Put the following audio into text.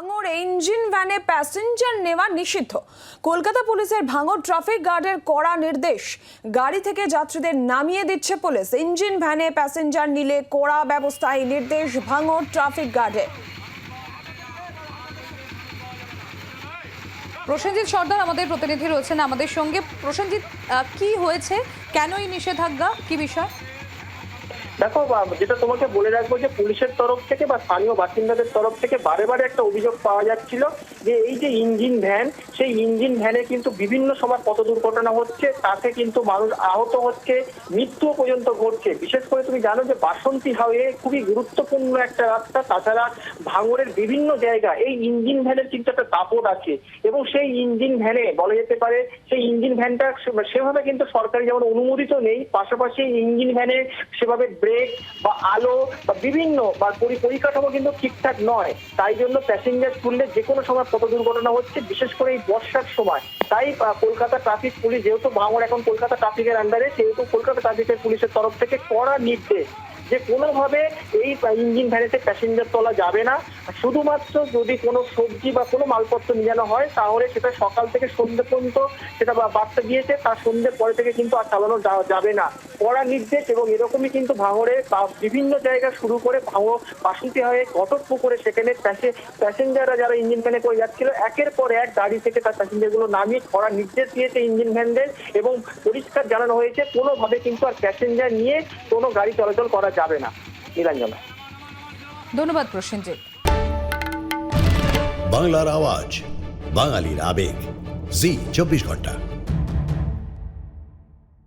ভাঙড় ইঞ্জিন ভ্যানে প্যাসেঞ্জার নেওয়া নিষিদ্ধ। কলকাতা পুলিশের ভাঙড় ট্রাফিক গার্ডের কড়া নির্দেশ। গাড়ি থেকে যাত্রীদের নামিয়ে দিচ্ছে পুলিশ। ইঞ্জিন ভ্যানে প্যাসেঞ্জার নিলে কড়া ব্যবস্থায় নির্দেশ ভাঙড় ট্রাফিক গার্ডের প্রসেনজিৎ সর্দার, আমাদের প্রতিনিধি রয়েছেন আমাদের সঙ্গে। প্রসেনজিৎ কি হয়েছে? কেন এই নিষেধাজ্ঞা? কি বিষয়? দেখো যেটা তোমাকে বলে রাখব যে পুলিশের তরফ থেকে বা স্থানীয় বাসিন্দাদের তরফ থেকে বারে বারে একটা অভিযোগ পাওয়া যাচ্ছিল যে এই যে ইঞ্জিন ভ্যান, সেই ইঞ্জিন ভ্যানে কিন্তু বিভিন্ন সময় পথ দুর্ঘটনা হচ্ছে, তাতে কিন্তু মানুষ আহত হচ্ছে, মৃত্যু পর্যন্ত ঘটছে। বিশেষ করে তুমি জানো যে বাসন্তী হাওয়ে খুবই গুরুত্বপূর্ণ একটা রাস্তা, তাছাড়া ভাঙড়ের বিভিন্ন জায়গা এই ইঞ্জিন ভ্যানের কিন্তু একটা দাপট আছে এবং সেই ইঞ্জিন ভ্যানে, বলা যেতে পারে, সেই ইঞ্জিন ভ্যানটা সেভাবে কিন্তু সরকারি যেমন অনুমোদিত নেই, পাশাপাশি ইঞ্জিন ভ্যানে সেভাবে ব্রেক বা আলো বা বিভিন্ন বা পরিকাঠামো কিন্তু ঠিকঠাক নয়। তাই জন্য প্যাসেঞ্জার তুললে যে কোনো সময় পথ দুর্ঘটনা হচ্ছে, বিশেষ করে এই বর্ষার সময়। তাই কলকাতা ট্রাফিক পুলিশ, যেহেতু ভাঙড় এখন কলকাতা ট্রাফিকের আন্ডারে সেহেতু কলকাতা ট্রাফিকের পুলিশের তরফ থেকে কড়া নির্দেশ যে কোনোভাবে এই ইঞ্জিন ভ্যানেতে প্যাসেঞ্জার তোলা যাবে না। শুধুমাত্র যদি কোনো সবজি বা কোনো মালপত্র নিয়ে যাওয়া হয়, তাহলে সেটা সকাল থেকে সন্ধ্যে পর্যন্ত সেটা বার্তা দিয়েছে তার সন্ধ্যের পরে থেকে কিন্তু আর চালানো যাবে না। কড়া নির্দেশ এবং এরকমই কিন্তু ভাঙড়ে বিভিন্ন জায়গা শুরু করে ভাঙড় বাসন্তী হয়ে ঘটক পুকুরে সেখানে প্যাসে- প্যাসেঞ্জাররা যারা ইঞ্জিন ভ্যানে করে যাচ্ছিল, একের পর এক গাড়ি থেকে তার প্যাসেঞ্জারগুলো নামিয়ে কড়া নির্দেশ দিয়েছে ইঞ্জিন ভ্যানদের এবং পরিষ্কার জানানো হয়েছে, কোনোভাবে কিন্তু আর প্যাসেঞ্জার নিয়ে কোনো গাড়ি চলাচল করা যাবে না। নীলাঞ্জনা ধন্যবাদ প্রসেনজিৎ। বাংলার আওয়াজ বাঙালির আবেগ। জি চব্বিশ ঘণ্টা।